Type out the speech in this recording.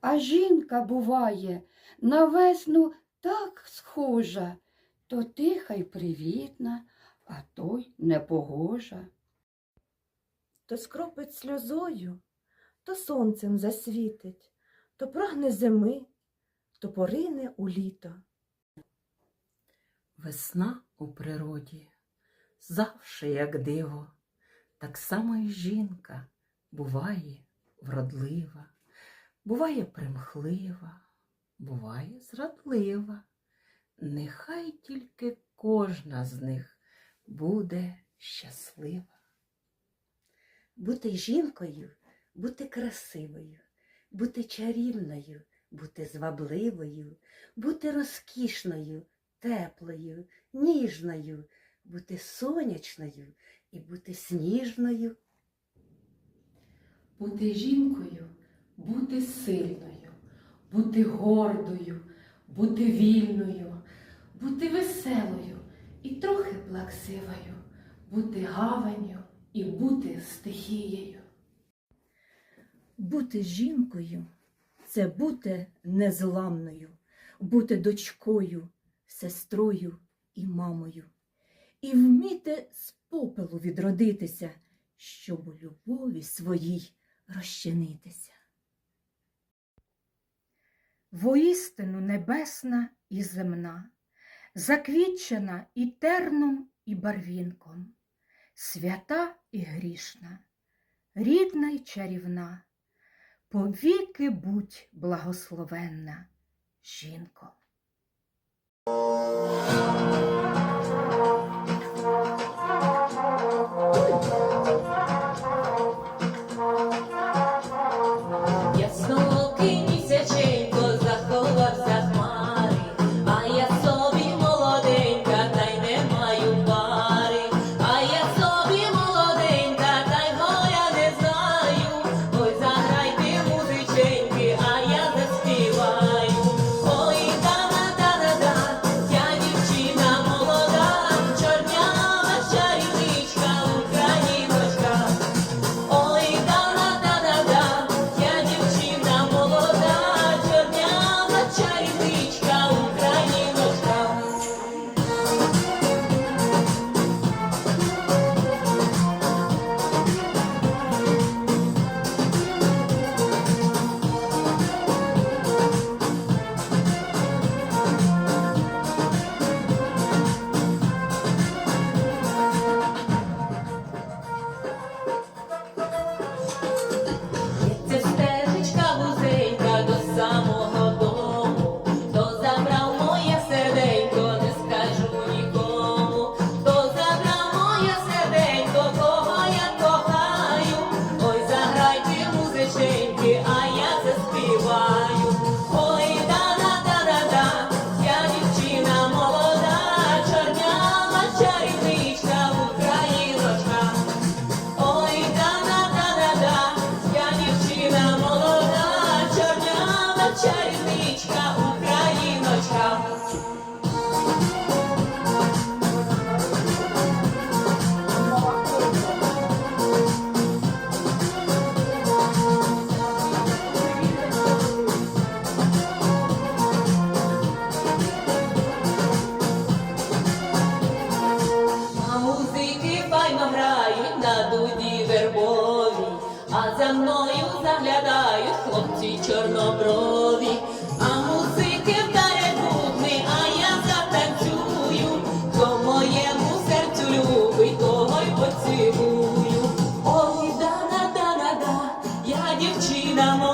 А жінка буває на весну так схожа, то тиха й привітна, а то й непогожа. То скропить сльозою, то сонцем засвітить, то прагне зими, то порине у літо. Весна у природі завше як диво, так само і жінка буває вродлива, буває примхлива, буває зрадлива. Нехай тільки кожна з них буде щаслива. Бути жінкою, бути красивою, бути чарівною, бути звабливою, бути розкішною, теплою, ніжною, бути сонячною і бути сніжною. Бути жінкою, бути сильною, бути гордою, бути вільною, бути веселою і трохи плаксивою, бути гаванню і бути стихією. Бути жінкою це бути незламною, бути дочкою, сестрою і мамою, і вміти з попелу відродитися, щоб у любові своїй розчинитися. Воістину небесна і земна, заквітчена і терном, і барвінком, свята і грішна, рідна й чарівна, повіки будь благословенна, жінко. Чорнява за мною заглядають хлопці чорноброві, а музики вдарять бубни, а я затанцюю, хто моєму серцю любить, того й поцілую. Ой, да-да-да-да-да, я дівчина.